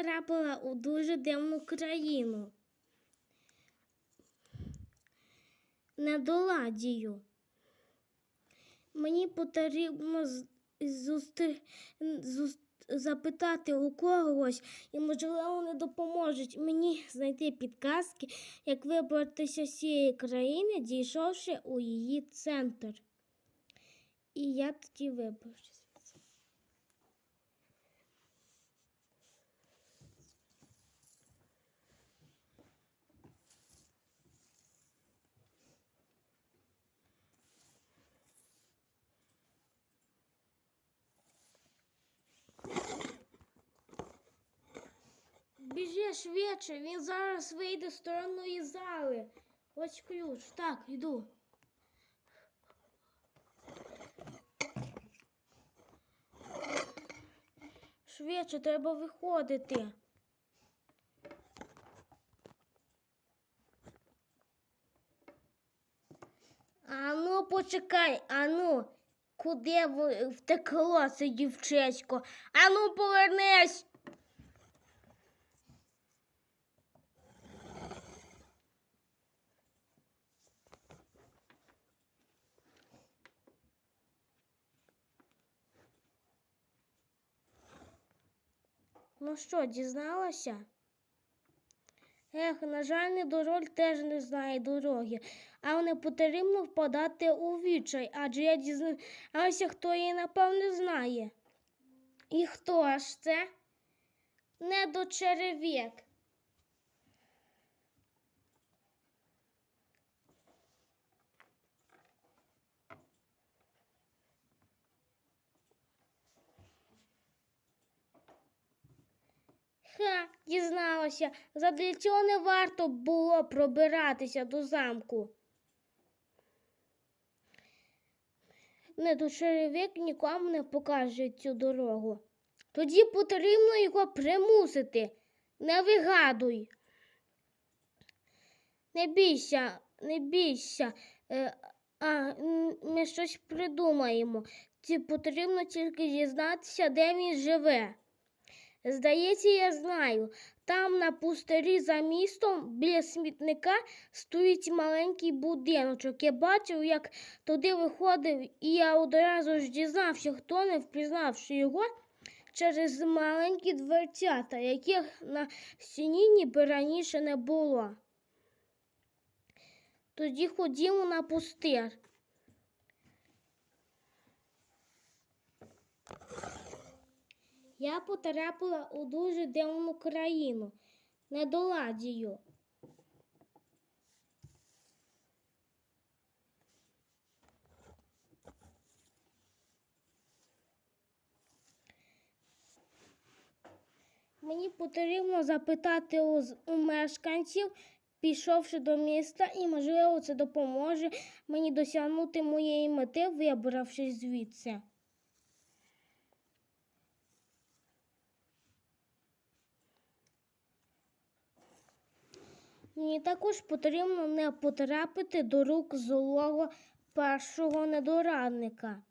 потрапила у дуже дивну країну. Недоладію. Мені потрібно зусти... зус- запитати у когось, і, можливо, вони допоможуть мені знайти підказки, як вибратися з цієї країни, дійшовши у її центр. І я тоді вибрався. Швидше, він зараз вийде з сторонної зали. Ось ключ. Так, йду. Швидше, треба виходити. Ану, почекай, ану, куди втекло це дівчисько? Ану, повернись. Ну що, дізналася? Ех, на жаль, недороль теж не знає дороги, а не потрібно впадати у відчай, адже я дізналася, хто її напевне знає. І хто ж це? Недочеревік. Дізналася, задля цього не варто було пробиратися до замку. Недочеревик нікому не покаже цю дорогу. Тоді потрібно його примусити. Не вигадуй. Не бійся, не бійся, е, а ми щось придумаємо. Ці потрібно тільки дізнатися, де він живе. Здається, я знаю. Там на пустирі за містом біля смітника стоїть маленький будиночок. Я бачив, як туди виходив, і я одразу ж дізнався, хто не впізнавши його через маленькі дверцята, яких на стіні ніби раніше не було. Тоді ходімо на пустир. Я потрапила у дуже дивну країну, недоладію. Мені потрібно запитати у, мешканців, пішовши до міста, і, можливо, це допоможе мені досягнути моєї мети, вибравшись звідси. Мені також потрібно не потрапити до рук злого першого недорадника.